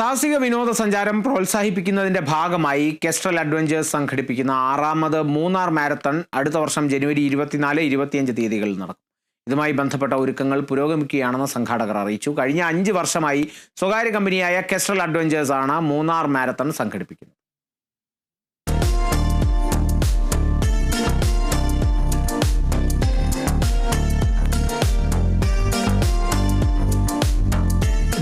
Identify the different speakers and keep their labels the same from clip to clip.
Speaker 1: സാഹസിക വിനോദസഞ്ചാരം പ്രോത്സാഹിപ്പിക്കുന്നതിന്റെ ഭാഗമായി കെസ്ട്രൽ അഡ്വഞ്ചേഴ്സ് സംഘടിപ്പിക്കുന്ന ആറാമത് മൂന്നാർ മാരത്തൺ അടുത്ത വർഷം ജനുവരി ഇരുപത്തിനാല് ഇരുപത്തിയഞ്ച് തീയതികളിൽ നടക്കും. ഇതുമായി ബന്ധപ്പെട്ട ഒരുക്കങ്ങൾ പുരോഗമിക്കുകയാണെന്ന് സംഘാടകർ അറിയിച്ചു. കഴിഞ്ഞ അഞ്ച് വർഷമായി സ്വകാര്യ കമ്പനിയായ കെസ്ട്രൽ അഡ്വഞ്ചേഴ്സ് ആണ് മൂന്നാർ മാരത്തൺ സംഘടിപ്പിക്കുന്നത്.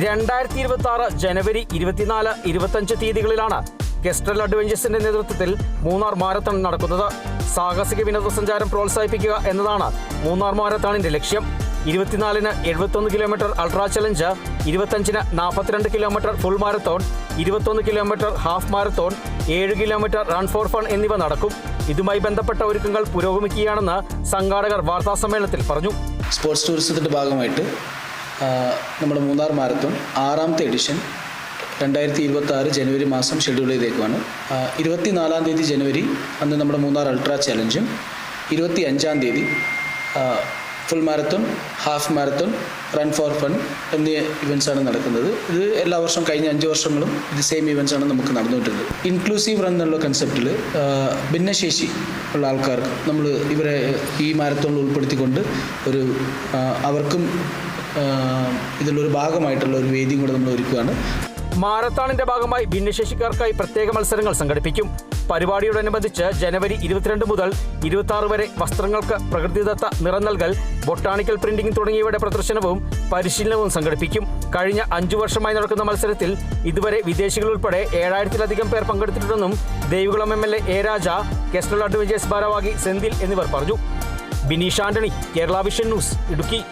Speaker 2: രണ്ടായിരത്തി ഇരുപത്തി ആറ് ജനുവരി ഇരുപത്തിനാല് ഇരുപത്തഞ്ച് തീയതികളിലാണ് കെസ്ട്രൽ അഡ്വഞ്ചേഴ്സിന്റെ നേതൃത്വത്തിൽ മൂന്നാർ മാരത്തൺ നടക്കുന്നത്. സാഹസിക വിനോദസഞ്ചാരം പ്രോത്സാഹിപ്പിക്കുക എന്നതാണ് മൂന്നാർ മാരത്തണിന്റെ ലക്ഷ്യം. ഇരുപത്തിനാലിന് എഴുപത്തൊന്ന് കിലോമീറ്റർ അൾട്രാ ചലഞ്ച് ഇരുപത്തഞ്ചിന് നാൽപ്പത്തിരണ്ട് കിലോമീറ്റർ ഫുൾ മാരത്തോൺ ഇരുപത്തൊന്ന് കിലോമീറ്റർ ഹാഫ് മാരത്തോൺ ഏഴ് കിലോമീറ്റർ റൺ ഫോർ ഫൺ എന്നിവ നടക്കും. ഇതുമായി ബന്ധപ്പെട്ട ഒരുക്കങ്ങൾ പുരോഗമിക്കുകയാണെന്ന് സംഘാടകർ വാർത്താസമ്മേളനത്തിൽ പറഞ്ഞു.
Speaker 3: സ്പോർട്സ് ടൂറിസത്തിന്റെ ഭാഗമായിട്ട് നമ്മുടെ മൂന്നാർ മാരത്തോൺ ആറാമത്തെ എഡിഷൻ രണ്ടായിരത്തി ഇരുപത്തി ആറ് ജനുവരി മാസം ഷെഡ്യൂൾ ചെയ്തേക്കുവാണ്. ഇരുപത്തി നാലാം തീയതി ജനുവരി അന്ന് നമ്മുടെ മൂന്നാർ അൾട്രാ ചലഞ്ചും ഇരുപത്തി അഞ്ചാം തീയതി full marathon half marathon run for fun എന്നീ ഇവൻസാണ് നടക്കുന്നത്. ഇത് എല്ലാ വർഷവും കഴിഞ്ഞ അഞ്ച് വർഷങ്ങളും ഇത് സെയിം ഇവൻസ് ആണ് നമുക്ക് നടന്നുകൊണ്ടിരുന്നത്. ഇൻക്ലൂസീവ് റൺ എന്നുള്ള കൺസെപ്റ്റിൽ ഭിന്നശേഷി ഉള്ള ആൾക്കാർക്ക് നമ്മൾ ഇവരെ ഈ മാരത്തോണിൽ ഉൾപ്പെടുത്തിക്കൊണ്ട് ഒരു അവർക്കും ഇതിലൊരു ഭാഗമായിട്ടുള്ള ഒരു വേദിയും കൂടെ നമ്മൾ ഒരുക്കുകയാണ്.
Speaker 2: മാരത്താണിന്റെ ഭാഗമായി ഭിന്നശേഷിക്കാർക്കായി പ്രത്യേക മത്സരങ്ങൾ സംഘടിപ്പിക്കും. പരിപാടിയോടനുബന്ധിച്ച് ജനുവരി ഇരുപത്തിരണ്ട് മുതൽ ഇരുപത്തി ആറ് വരെ വസ്ത്രങ്ങൾക്ക് പ്രകൃതിദത്ത നിറം നൽകൽ ബൊട്ടാണിക്കൽ പ്രിന്റിംഗ് തുടങ്ങിയവയുടെ പ്രദർശനവും പരിശീലനവും സംഘടിപ്പിക്കും. കഴിഞ്ഞ അഞ്ചു വർഷമായി നടക്കുന്ന മത്സരത്തിൽ ഇതുവരെ വിദേശികൾ ഉൾപ്പെടെ ഏഴായിരത്തിലധികം പേർ പങ്കെടുത്തിട്ടുണ്ടെന്നും Devikulam M L A A Raja Kestrel Adventures ഭാരവാഹി സെന്തിൽ എന്നിവർ പറഞ്ഞു. Bineesh Antony Kerala Vision News Idukki.